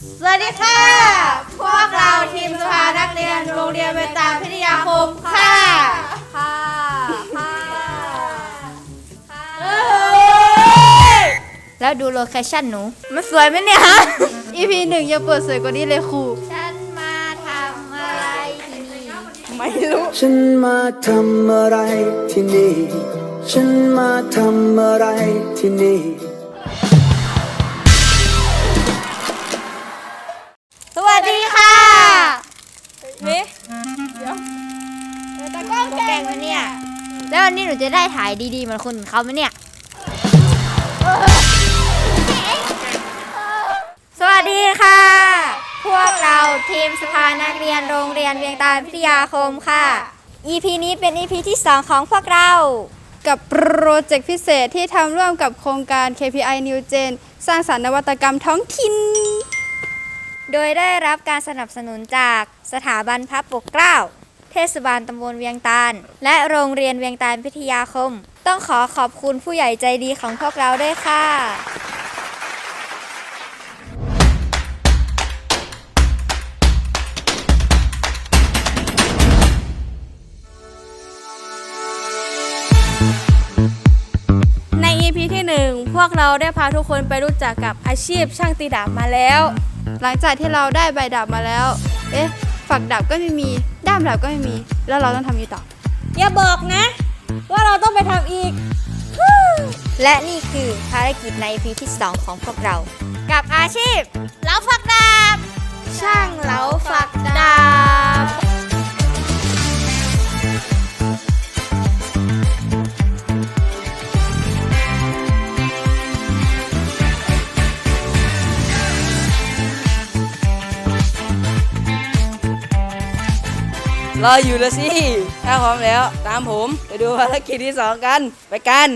สวัสดีค่ะ พวกเราทีมสภานักเรียนโรงเรียนเวตาพิทยาคมค่ะ ค่ะ ค่ะแล้วดูโลเคชั่นหนู มันสวยไหมเนี่ยฮะ EP หนึ่งยังเปิดสวยกว่านี้เลยครู ฉันมาทำอะไรที่นี่ ไม่รู้ ฉันมาทำอะไรที่นี่ ฉันมาทำอะไรที่นี่ แล้ววันนี้หนูจะได้ถ่ายดีๆเหมือนคนอื่นเขาไหมเนี่ย สวัสดีค่ะ พวกเราทีมสภานักเรียนโรงเรียนเวียงตาลพิทยาคมค่ะ EP นี้เป็น EP ที่ 2 ของพวกเรา กับโปรเจกต์พิเศษที่ทำร่วมกับโครงการ KPI New Gen สร้างสรรค์นวัตกรรมท้องถิ่น โดยได้รับการสนับสนุนจากสถาบันพระปกเกล้า เทศบาลตำบลเวียงตาล และโรงเรียนเวียงตาลพิทยาคม ต้องขอขอบคุณผู้ใหญ่ใจดีของพวกเราด้วยค่ะใน EP ที่หนึ่งพวกเราได้พาทุกคนไปรู้จักกับอาชีพช่างตีดาบมาแล้ว หลังจากที่เราได้ใบดาบมาแล้ว เอ๊ะ ฝักดาบก็ไม่มี ด้ามดาบก็ไม่มี แล้วเราต้องทำยังไงต่อ อย่าบอกนะ ว่าเราต้องไปทำอีก และนี่คือภารกิจใน EP ที่ 2 ของพวกเรา กับอาชีพเหลาฝักดาบ ช่างเหลาฝักดาบ รออยู่แล้วสิ ถ้าพร้อมแล้วตามผมไปดูภารกิจที่สองกัน ไปกัน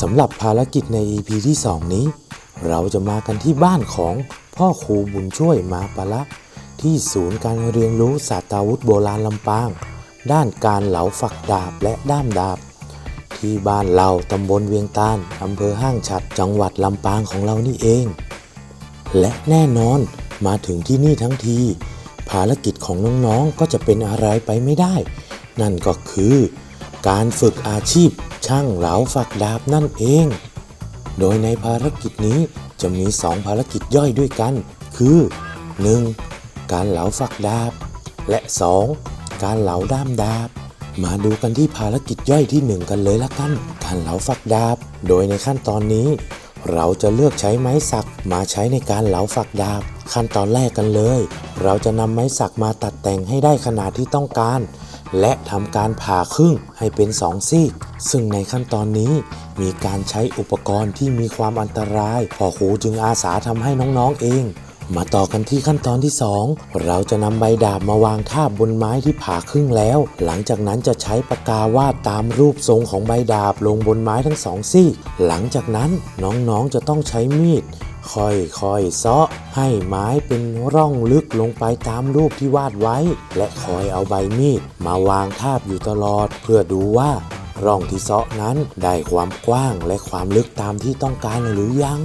สำหรับภารกิจใน EP ที่ 2 นี้ เราจะมากันที่บ้านของพ่อครูบุญช่วยมาปะละ ที่ศูนย์การเรียนรู้ศาสตราวุธโบราณลำปาง ด้านการเหลาฝักดาบและด้ามดาบ ที่บ้านเราตำบลเวียงตาลอำเภอห้างฉัดจังหวัดลำปางของเรานี่เอง และแน่นอนมาถึงที่นี่ทั้งที ภารกิจของน้องๆก็จะเป็นอะไรไปไม่ได้ นั่นก็คือ การฝึกอาชีพช่างเหลาฝักดาบนั่นเอง โดยในภารกิจนี้จะมี 2 ภารกิจย่อยด้วยกัน คือ 1. การเหลาฝักดาบ และ 2. การเหลาด้ามดาบ มาดูกันที่ภารกิจย่อยที่ 1 กันเลยละกัน การเหลาฝักดาบ โดยในขั้นตอนนี้ เราจะเลือกใช้ไม้สักมาใช้ในการเหลาฝักดาบ ขั้นตอนแรกกันเลย เราจะนำไม้สักมาตัดแต่งให้ได้ขนาดที่ต้องการ และทำการผ่าครึ่งให้เป็นสองซีกซึ่งในขั้นตอนนี้มีการใช้อุปกรณ์ที่มีความอันตรายพ่อครูจึงอาสาทำให้น้องๆเอง มาต่อกันที่ขั้นตอนที่ 2 เราจะนำใบดาบมาวางทาบบนไม้ที่ผ่าครึ่งแล้ว หลังจากนั้นจะใช้ปากกาวาดตามรูปทรงของใบดาบลงบนไม้ทั้งสองซี่ หลังจากนั้นน้องๆจะต้องใช้มีดค่อยๆเซาะให้ไม้เป็นร่องลึกลงไปตามรูปที่วาดไว้ และคอยเอาใบมีดมาวางทาบอยู่ตลอด เพื่อดูว่า ร่องที่เซาะนั้นได้ความกว้างและความลึกตามที่ต้องการหรือยัง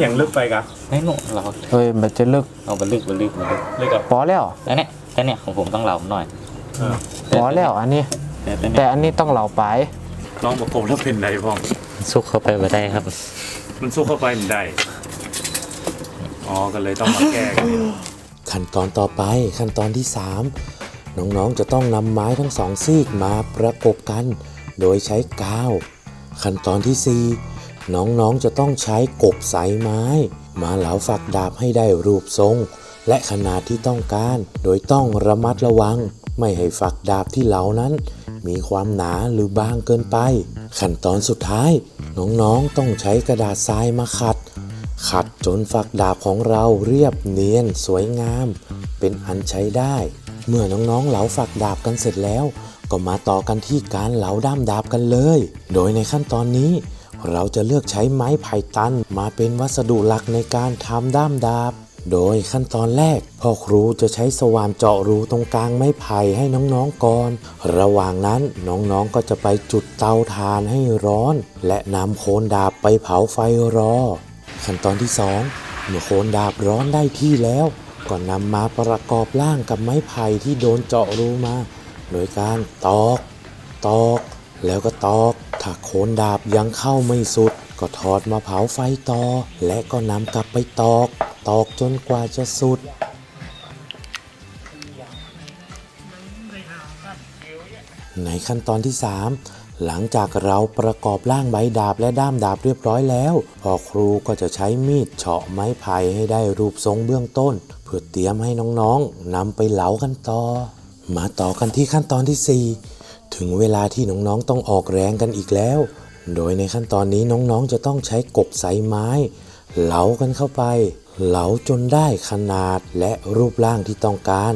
อย่างลึกไปครับไม่หนูเราเฮ้ยมันจะเลิกเอาไปลึกไปลึกไปลึกลึกกับพอแล้วแล้วเนี่ยแล้วเนี่ยของผมต้องเหลาหน่อยเออพอแล้วอันนี้ แต่แต่แต่เนี่ยอันนี้ต้องเหล่าไปลองประกบแล้วเป็นไดพ่องซุกเข้าไปไม่ได้ครับ มันสู้เข้าไปมันได้อ๋อก็เลยต้องมาแก้กันนี่ขั้นตอนต่อไปขั้นตอนที่ 3 น้องๆจะต้องนำไม้ทั้งสองซีกมาประกบกัน โดยใช้กาว ขั้นตอนที่ 4 น้องๆจะต้องใช้กบสายไม้ มาเหลาฝักดาบให้ได้รูปทรง และขนาดที่ต้องการ โดยต้องระมัดระวัง ไม่ให้ฝักดาบที่เหลานั้น มีความหนาหรือบางเกินไป ขั้นตอนสุดท้าย น้องๆต้องใช้กระดาษทรายมาขัด ขัดจนฝักดาบของเราเรียบเนียนสวยงาม เป็นอันใช้ได้ เมื่อน้องๆเหลาฝักดาบกันเสร็จแล้ว ก็มาต่อกันที่การเหลาด้ามดาบกันเลย โดยในขั้นตอนนี้ เราจะเลือกใช้ไม้ไผ่ตันมาเป็นวัสดุหลักในการทำด้ามดาบ โดยขั้นตอนแรก พ่อครูจะใช้สว่านเจาะรูตรงกลางไม้ไผ่ให้น้องๆก่อน ระหว่างนั้นน้องๆก็จะไปจุดเตาถ่านให้ร้อน และนำโคนดาบไปเผาไฟรอ ขั้นตอนที่สองเมื่อโคนดาบร้อนได้ที่แล้ว ก็นำมาประกอบร่างกับไม้ไผ่ที่โดนเจาะรูมา โดยการตอก ตอก แล้วก็ตอก ถ้าโคนดาบยังเข้าไม่สุด ก็ถอดมาเผาไฟต่อ และก็นำกลับไปตอก ตอกจนกว่าจะสุด ในขั้นตอนที่ 3 หลังจากเราประกอบร่างใบดาบและด้ามดาบเรียบร้อยแล้วพ่อครูก็จะใช้มีดเฉาะไม้ไผ่ให้ได้รูปทรงเบื้องต้น เพื่อเตรียมให้น้องๆนำไปเหลากันต่อ มาต่อกันที่ขั้นตอนที่ 4 ถึงเวลาที่น้องๆต้องออกแรงกันอีกแล้ว โดยในขั้นตอนนี้น้องๆจะต้องใช้กบใสไม้ เหลากันเข้าไป เหลาจนได้ขนาดและรูปร่างที่ต้องการ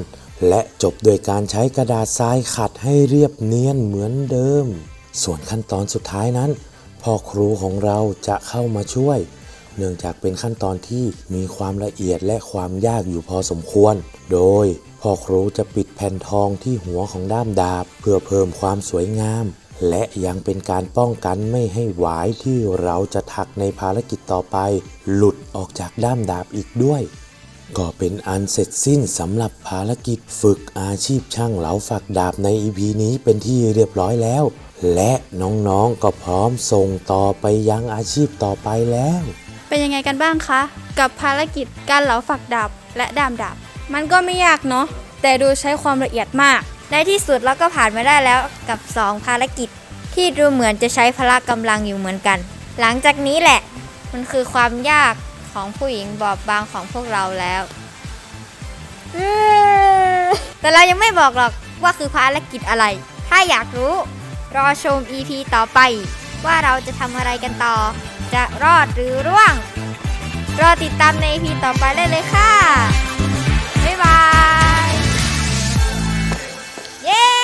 และจบโดยการใช้กระดาษทรายขัดให้เรียบเนียนเหมือนเดิม ส่วนขั้นตอนสุดท้ายนั้นพ่อครูของเราจะเข้ามาช่วย เนื่องจากเป็นขั้นตอนที่มีความละเอียดและความยากอยู่พอสมควร โดยพ่อครูจะปิดแผ่นทองที่หัวของด้ามดาบ เพื่อเพิ่มความสวยงาม และยังเป็นการป้องกันไม่ให้หวายที่เราจะถักในภารกิจต่อไป หลุดออกจากด้ามดาบอีกด้วย ก็เป็นอันเสร็จสิ้นสำหรับภารกิจฝึกอาชีพช่างเหลาฝักดาบใน EP นี้เป็นที่เรียบร้อยแล้ว และน้องๆก็พร้อมส่งต่อไปยังอาชีพต่อไปแล้ว เป็นยังไงกันบ้างคะ กับภารกิจการเหลาฝักดาบและดามดาบ มันก็ไม่ยากเนาะแต่ดูใช้ความละเอียดมาก ในที่สุดเราก็ผ่านมาได้แล้วกับ 2 ภารกิจ ที่ดูเหมือนจะใช้พละกำลังอยู่เหมือนกัน หลังจากนี้แหละ มันคือความยากของผู้หญิงบอบบางของพวกเราแล้วแต่เรายังไม่บอกหรอกว่าคือภารกิจอะไร ถ้าอยากรู้ รอชม EP ต่อไป ว่าเราจะทำอะไรกันต่อ จะรอดหรือร่วง รอติดตามในพีต่อไปเลยเลยค่ะ บ๊ายบาย เย้